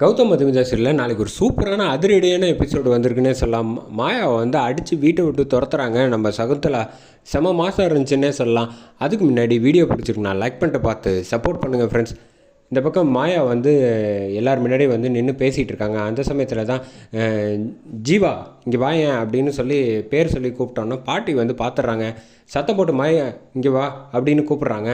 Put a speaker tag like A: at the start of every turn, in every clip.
A: கௌதம் மதுமிதாசரியில் நாளைக்கு ஒரு சூப்பரான அதிரடியான எபிசோடு வந்திருக்குன்னே சொல்லலாம். மாயாவை வந்து அடித்து வீட்டை விட்டு துரத்துறாங்க. நம்ம சகுந்தலா செம மாதம் இருந்துச்சுன்னே சொல்லலாம். அதுக்கு முன்னாடி வீடியோ பிடிச்சிருக்குண்ணா லைக் பண்ணிட்டு பார்த்து சப்போர்ட் பண்ணுங்கள் ஃப்ரெண்ட்ஸ் இந்த பக்கம் மாயா வந்து எல்லார் முன்னாடி வந்து நின்று பேசிகிட்டு இருக்காங்க. அந்த சமயத்தில் தான் ஜீவா இங்கே வாயன் அப்படின்னு சொல்லி பேர் சொல்லி கூப்பிட்டோன்னா பாட்டி வந்து பார்த்துட்றாங்க சத்தம் போட்டு மாயா இங்கே வா அப்படின்னு கூப்பிட்றாங்க.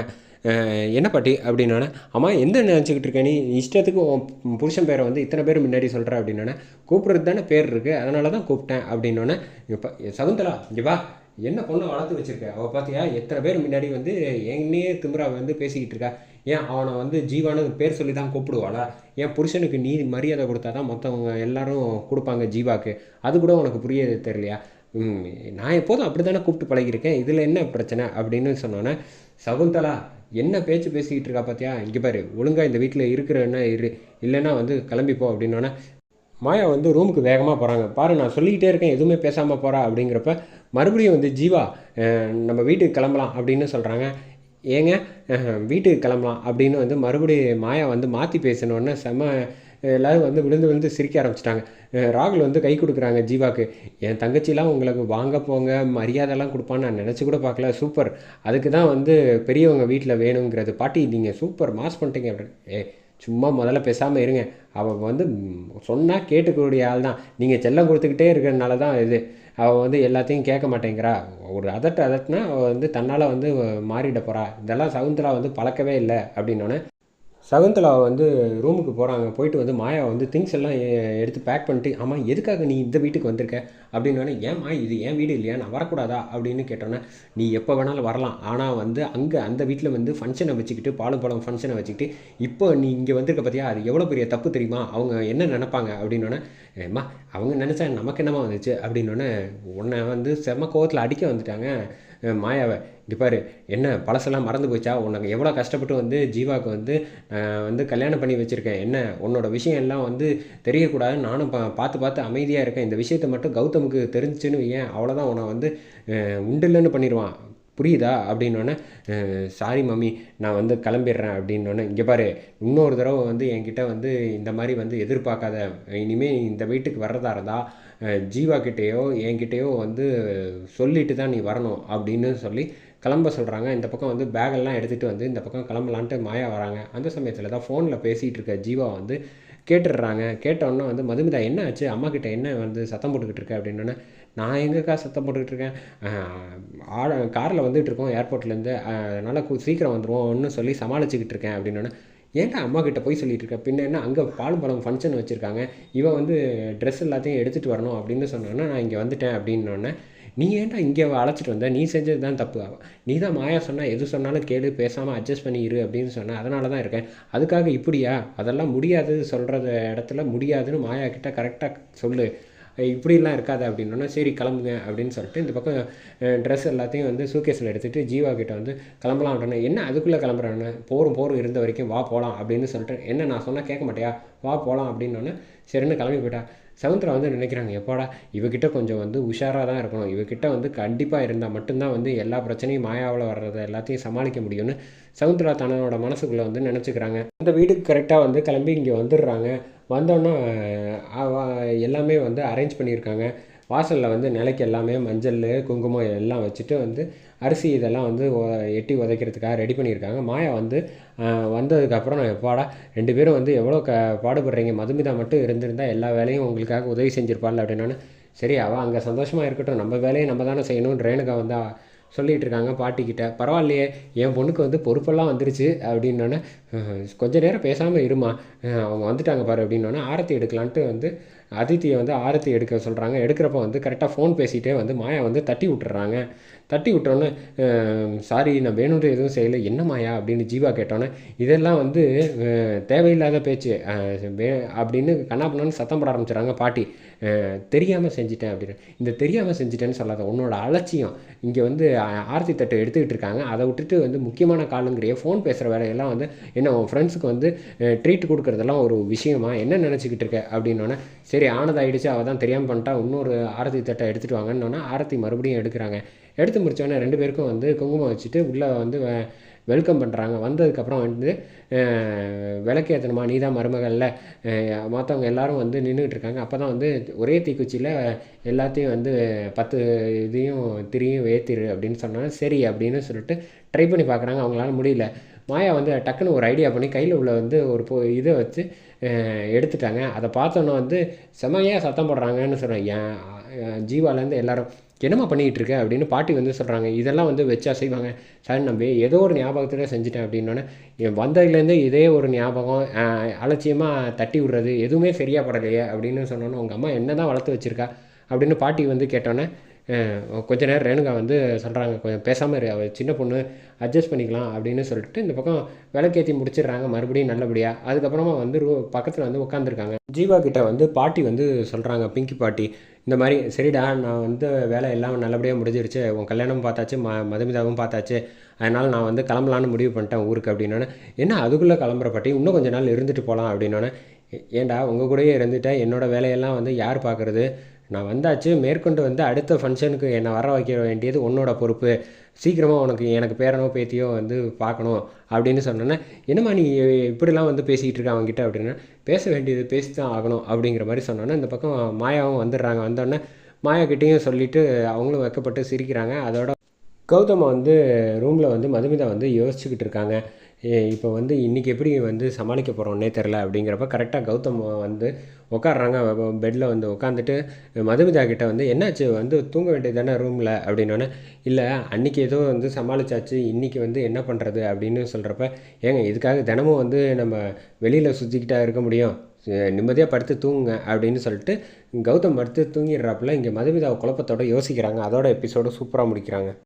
A: என்ன பாட்டி அப்படின்னோடனே அம்மா எந்த நினச்சிக்கிட்டு இருக்க நீ? இஷ்டத்துக்கு உன் புருஷன் பேரை வந்து இத்தனை பேர் முன்னாடி சொல்கிற அப்படின்னோடனே கூப்பிட்றது தானே பேர் இருக்குது அதனால தான் கூப்பிட்டேன் அப்படின்னோடனே இப்போ சகுந்தலா இங்கே வா. என்ன பொண்ணை வளர்த்து வச்சிருக்க? அவள் பார்த்தியா எத்தனை பேர் முன்னாடி வந்து என்னையே திமுறா வந்து பேசிக்கிட்டு இருக்கா? ஏன் அவனை வந்து ஜீவானு பேர் சொல்லி தான் கூப்பிடுவாளா? என் புருஷனுக்கு நீ மரியாதை கொடுத்தா தான் மற்றவங்க எல்லாரும் கொடுப்பாங்க ஜீவாக்கு? அது கூட உனக்கு புரிய தெரியலையா? நான் எப்போதும் அப்படி தானே கூப்பிட்டு பழகியிருக்கேன். இதில் என்ன பிரச்சனை? அப்படின்னு சொன்னோன்னே சகுந்தலா என்ன பேச்சு பேசிக்கிட்டு இருக்கா பார்த்தியா இங்கே பாரு ஒழுங்காக இந்த வீட்டில் இருக்கிறன்னா இரு இல்லைன்னா வந்து கிளம்பிப்போ அப்படின்னோடனே மாயா வந்து ரூமுக்கு வேகமாக போகிறாங்க பாரு நான் சொல்லிக்கிட்டே இருக்கேன் எதுவுமே பேசாமல் போகிறா அப்படிங்கிறப்ப மறுபடியும் வந்து ஜீவா நம்ம வீட்டுக்கு கிளம்பலாம் அப்படின்னு சொல்கிறாங்க ஏங்க வீட்டுக்கு கிளம்பலாம் அப்படின்னு வந்து மறுபடியும் மாயா வந்து மாற்றி பேசினோடனே செம எல்லோரும் வந்து விழுந்து விழுந்து சிரிக்க ஆரம்பிச்சிட்டாங்க. ராகுல் வந்து கை கொடுக்குறாங்க ஜீவாக்கு. என் தங்கச்சிலாம் உங்களுக்கு வாங்க போங்க மரியாதைலாம் கொடுப்பான்னு நான் நினச்சி கூட பார்க்கல சூப்பர். அதுக்கு தான் வந்து பெரியவங்க வீட்டில் வேணுங்கிறது. பாட்டி நீங்கள் சூப்பர் மாஸ் பண்ணிட்டீங்க. அப்படின்னு ஏ சும்மா முதல்ல பேசாமல் இருங்க. அவள் வந்து சொன்னால் கேட்டுக்கூடிய ஆள் தான். நீங்கள் செல்லம் கொடுத்துக்கிட்டே இருக்கிறதுனால தான் இது. அவள் வந்து எல்லாத்தையும் கேட்க மாட்டேங்கிறா. ஒரு அதட்டு அதட்டுனா அவள் வந்து தன்னால் வந்து மாறிட போகிறா இதெல்லாம் சகுந்தலா வந்து பழக்கவே இல்லை. அப்படின்னோடனே சகுந்தலா வந்து ரூமுக்கு போகிறாங்க போயிட்டு வந்து மாயா வந்து திங்ஸ் எல்லாம் எடுத்து பேக் பண்ணிட்டு ஆமாம் எதுக்காக நீ இந்த வீட்டுக்கு வந்திருக்க? அப்படின்னோடனே ஏம்மா இது என் வீடு இல்லையா? நான் வரக்கூடாதா? அப்படின்னு கேட்டோன்னே நீ எப்போ வேணாலும் வரலாம். ஆனால் வந்து அங்கே அந்த வீட்டில் வந்து ஃபங்க்ஷனை வச்சுக்கிட்டு பாலும் பழம் ஃபங்க்ஷனை வச்சுக்கிட்டு இப்போ நீ இங்கே வந்திருக்க பார்த்தியா அது எவ்வளோ பெரிய தப்பு தெரியுமா? அவங்க என்ன நினைப்பாங்க? அப்படின்னோடனே ஏம்மா அவங்க நினச்சா நமக்கு என்னம்மா வந்துச்சு? அப்படின்னோடனே உன்னை வந்து செம கோவத்தில் அடிக்க வந்துட்டாங்க மாயாவை. இங்கே பாரு என்ன பழசெல்லாம் மறந்து போச்சா? உனக்கு எவ்வளோ கஷ்டப்பட்டு வந்து ஜீவாவுக்கு வந்து வந்து கல்யாணம் பண்ணி வச்சுருக்கேன். என்ன உன்னோட விஷயம் எல்லாம் வந்து தெரியக்கூடாது நானும் பா பார்த்து பார்த்து அமைதியாக இருக்கேன். இந்த விஷயத்தை மட்டும் கௌதமுக்கு தெரிஞ்சுன்னு ஏன் அவ்வளோதான் உன்னை வந்து அஹ், உண்டில்லன்னு பண்ணிடுவான். புரியுதா? அப்படின்னோடனே சாரி மம்மி நான் வந்து கிளம்பிடுறேன். அப்படின்னோடனே இங்கே பாரு இன்னொரு தடவை வந்து என்கிட்ட வந்து இந்த மாதிரி வந்து எதிர்பார்க்காத இனிமேல் இந்த வீட்டுக்கு வர்றதா இருந்தால் ஜீவா கிட்டேயோ என்கிட்டயோ வந்து சொல்லிட்டு தான் நீ வரணும் அப்படின்னு சொல்லி கிளம்ப சொல்கிறாங்க இந்த பக்கம் வந்து பேகெல்லாம் எடுத்துகிட்டு வந்து இந்த பக்கம் கிளம்பலான்ட்டு மாயா வராங்க. அந்த சமயத்தில் தான் ஃபோனில் பேசிகிட்டு இருக்க ஜீவா வந்து கேட்டுடுறாங்க. கேட்டோன்னே வந்து மதுமிதா என்ன ஆச்சு? அம்மா கிட்ட என்ன வந்து சத்தம் போட்டுக்கிட்டு இருக்க? அப்படின்னோடனே நான் எங்கக்கா சத்தம் போட்டுக்கிட்டு இருக்கேன்? ஆட காரில் வந்துட்டு இருக்கோம் ஏர்போர்ட்லேருந்து அதனால் சீக்கிரம் வந்துடுவோம் ஒன்றும் சொல்லி சமாளிச்சுக்கிட்டு இருக்கேன். அப்படின்னோடனே ஏன்டா அம்மா கிட்ட போய் சொல்லிட்டு இருக்க பின்ன என்ன அங்கே பாலும் பழம் ஃபங்க்ஷன் வச்சுருக்காங்க. இவன் வந்து ட்ரெஸ் எல்லாத்தையும் எடுத்துகிட்டு வரணும் அப்படின்னு சொன்னோன்னா நான் இங்கே வந்துட்டேன் அப்படின்னோடனே நீ ஏன்டா இங்கே அழைச்சிட்டு வந்த? நீ செஞ்சது தான் தப்பு. நீ தான் மாயா சொன்னால் எது சொன்னாலும் கேளு பேசாமல் அட்ஜஸ்ட் பண்ணி இரு அப்படின்னு சொன்னேன் அதனால தான் இருக்கேன். அதுக்காக இப்படியா? அதெல்லாம் முடியாது சொல்கிறத இடத்துல முடியாதுன்னு மாயா கிட்ட கரெக்டாக சொல்லு. இப்படிலாம் இருக்காது அப்படின்னா சரி கிளம்புங்க அப்படின்னு சொல்லிட்டு இந்த பக்கம் ட்ரெஸ் எல்லாத்தையும் வந்து சூக்கேஸில் எடுத்துகிட்டு ஜீவா கிட்ட வந்து கிளம்பலாம் அப்படின்னா என்ன அதுக்குள்ளே கிளம்புறான்னு போரும் போரும் இருந்த வரைக்கும் வா போகலாம் அப்படின்னு சொல்லிட்டு என்ன நான் சொன்னால் கேட்க மாட்டியா? வா போகலாம் அப்படின்னோடனே சரின்னு கிளம்பி போயிட்டா. சவுந்தரா வந்து நினைக்கிறாங்க எப்போடா இவகிட்ட கொஞ்சம் வந்து உஷாராக தான் இருக்கணும். இவகிட்ட வந்து கண்டிப்பாக இருந்தால் மட்டும்தான் வந்து எல்லா பிரச்சனையும் மாயாவில் வர்றதை எல்லாத்தையும் சமாளிக்க முடியும்னு. சவுந்தரா தன்னோட மனசுக்குள்ளே வந்து நினச்சிக்கிறாங்க. அந்த வீட்டுக்கு கரெக்டாக வந்து கிளம்பி இங்கே வந்துடுறாங்க. வந்தோன்னே எல்லாமே வந்து அரேஞ்ச் பண்ணியிருக்காங்க. வாசலில் வந்து நிலைக்கு எல்லாமே மஞ்சள் குங்குமம் எல்லாம் வச்சுட்டு வந்து அரிசி இதெல்லாம் வந்து எட்டி உதைக்கிறதுக்காக ரெடி பண்ணியிருக்காங்க. மாயா வந்து வந்ததுக்கப்புறம் நான் எப்பாடா ரெண்டு பேரும் வந்து எவ்வளோ க பாடுபடுறீங்க? மதுமிதா மட்டும் இருந்திருந்தால் எல்லா வேலையும் உங்களுக்காக உதவி செஞ்சுருப்பாள் அப்படின்னானு சரி அவள் அங்கே சந்தோஷமாக இருக்கட்டும். நம்ம வேலையை நம்ம தானே செய்யணும் ரேணுகா வந்து சொல்லிகிட்டு இருக்காங்க பாட்டிக்கிட்ட. பரவாயில்லையே என் பொண்ணுக்கு வந்து பொறுப்பெல்லாம் வந்துருச்சு அப்படின்னோடனே கொஞ்ச நேரம் பேசாமல் இருமா. அவங்க வந்துட்டாங்க பாரு அப்படின்னோடனே ஆரத்தி எடுக்கலான்ட்டு வந்து அதித்தியை வந்து ஆரத்தி எடுக்க சொல்கிறாங்க எடுக்கிறப்ப வந்து கரெக்டாக ஃபோன் பேசிகிட்டே வந்து மாயா வந்து தட்டி விட்டுறாங்க. தட்டி விட்டோன்னே சாரி நான் வேணுன்ற எதுவும் செய்யலை. என்ன மாயா? அப்படின்னு ஜீவா கேட்டோன்னே இதெல்லாம் வந்து தேவையில்லாத பேச்சு. வே- அப்படின்னு கண்ணாப்பண்ணு சத்தம் போட ஆரம்பிச்சிடுறாங்க பாட்டி. தெரியாமல் செஞ்சிட்டேன் அப்படின்னு. இந்த தெரியாமல் செஞ்சிட்டேன்னு சொல்லாத உன்னோட அலட்சியம். இங்கே வந்து ஆரத்தி தட்டை எடுத்துக்கிட்டு இருக்காங்க. அதை விட்டுட்டு வந்து முக்கியமான காலுங்கிறிய ஃபோன் பேசுகிற வேலையெல்லாம் வந்து என்ன உன் ஃப்ரெண்ட்ஸுக்கு வந்து ட்ரீட் கொடுக்குறதெல்லாம் ஒரு விஷயமா? என்ன நினச்சிக்கிட்டு இருக்க? அப்படின்னோடனே சரி ஆனதாயிடுச்சு அவள் தான் தெரியாமல் பண்ணிட்டா இன்னொரு ஆரத்தி தட்டை எடுத்துகிட்டு வாங்கன்னொன்னே ஆரத்தி மறுபடியும் எடுக்கிறாங்க. எடுத்து முடித்தோடனே ரெண்டு பேருக்கும் வந்து குங்குமம் வச்சுட்டு உள்ளே வந்து வெல்கம் பண்ணுறாங்க வந்ததுக்கப்புறம் வந்து விளக்கேற்றணுமா ஏற்றணுமா நீ தான் மருமகளில் மற்றவங்க எல்லாரும் வந்து நின்றுட்டு இருக்காங்க அப்போ தான் வந்து ஒரே தீக்குச்சியில் எல்லாத்தையும் வந்து பத்து இதையும் திரியும் ஏற்றிரு அப்படின்னு சொன்னாங்க. சரி அப்படின்னு சொல்லிட்டு ட்ரை பண்ணி பார்க்குறாங்க அவங்களால முடியல. மாயா வந்து டக்குன்னு ஒரு ஐடியா பண்ணி கையில் உள்ள வந்து ஒரு பொ இதை வச்சு எடுத்துட்டாங்க. அதை பார்த்தோன்னே வந்து செமையாக சத்தம் போடுறாங்கன்னு சொல்கிறேன் என் ஜீவாலேருந்து எல்லாரும் என்னம்மா பண்ணிகிட்டு இருக்க அப்படின்னு பாட்டி வந்து சொல்கிறாங்க இதெல்லாம் வந்து வச்சா செய்வாங்க. சார் நம்பி ஏதோ ஒரு ஞாபகத்தில் செஞ்சுட்டேன் அப்படின்னோடனே என் வந்ததுலேருந்து இதே ஒரு ஞாபகம் அலட்சியமாக தட்டி விடுறது எதுவுமே சரியாக படலையே அப்படின்னு சொன்னோன்னே உங்கள் அம்மா என்ன தான் வளர்த்து வச்சுருக்கா? அப்படின்னு பாட்டி வந்து கேட்டோன்னே கொஞ்ச நேரம் ரேணுகா வந்து சொல்கிறாங்க கொஞ்சம் பேசாமல் இரு அவள் சின்ன பொண்ணு அட்ஜஸ்ட் பண்ணிக்கலாம் அப்படின்னு சொல்லிட்டு இந்த பக்கம் விளக்கேற்றி முடிச்சிடுறாங்க மறுபடியும் நல்லபடியாக அதுக்கப்புறமா வந்து பக்கத்தில் வந்து உட்காந்துருக்காங்க ஜீவா கிட்ட வந்து பாட்டி வந்து சொல்கிறாங்க பிங்கி பாட்டி இந்த மாதிரி சரிடா நான் வந்து வேலை எல்லாம் நல்லபடியாக முடிஞ்சிருச்சு உன் கல்யாணம் பார்த்தாச்சு ம மதுமிதாவும் பார்த்தாச்சு அதனால் நான் வந்து கிளம்பலான்னு முடிவு பண்ணிட்டேன் ஊருக்கு அப்படின்னோடனே என்ன அதுக்குள்ளே கிளம்புற பாட்டி? இன்னும் கொஞ்ச நாள் இருந்துட்டு போகலாம் அப்படின்னோடனே ஏண்டா ஏன்டா உங்கள் கூடயே இருந்துட்டேன் என்னோடய வேலையெல்லாம் வந்து யார் பார்க்குறது? நான் வந்தாச்சு மேற்கொண்டு வந்து அடுத்த ஃபங்க்ஷனுக்கு என்னை வர வைக்க வேண்டியது உன்னோட பொறுப்பு. சீக்கிரமாக உனக்கு எனக்கு பேரனோ பேத்தியோ வந்து பார்க்கணும் அப்படின்னு சொன்னோன்னே என்னம்மா நீ இப்படிலாம் வந்து பேசிக்கிட்டு இருக்க அவங்ககிட்ட அப்படின்னா. பேச வேண்டியது பேசி தான் ஆகணும் அப்படிங்கிற மாதிரி சொன்னோன்னே இந்த பக்கம் மாயாவும் வந்துடுறாங்க. வந்தோடனே மாயாக்கிட்டேயும் சொல்லிவிட்டு அவங்களும் வைக்கப்பட்டு சிரிக்கிறாங்க. அதோட கௌதம் வந்து ரூமில் வந்து மதுமிதா வந்து யோசிச்சுக்கிட்டு இருக்காங்க. இப்போ வந்து இன்றைக்கி எப்படி வந்து சமாளிக்க போகிறோன்னே தெரில அப்படிங்கிறப்ப கரெக்டாக கௌதம் வந்து உட்காடுறாங்க பெட்டில் வந்து உட்காந்துட்டு மதுமிதா கிட்ட வந்து என்னாச்சு? வந்து தூங்க வேண்டியது தானே ரூமில் அப்படின்னோடனே இல்லை அன்றைக்கி ஏதோ வந்து சமாளிச்சாச்சு. இன்றைக்கி வந்து என்ன பண்ணுறது அப்படின்னு சொல்கிறப்ப ஏங்க இதுக்காக தினமும் வந்து நம்ம வெளியில் சுற்றிக்கிட்டா இருக்க முடியும். நிம்மதியாக படுத்து தூங்குங்க. அப்படின்னு சொல்லிட்டு கௌதம் படுத்து தூங்கிடுறாப்புல இங்கே மதுமிதா குழப்பத்தோடு யோசிக்கிறாங்க. அதோட எபிசோடு சூப்பராக முடிக்கிறாங்க.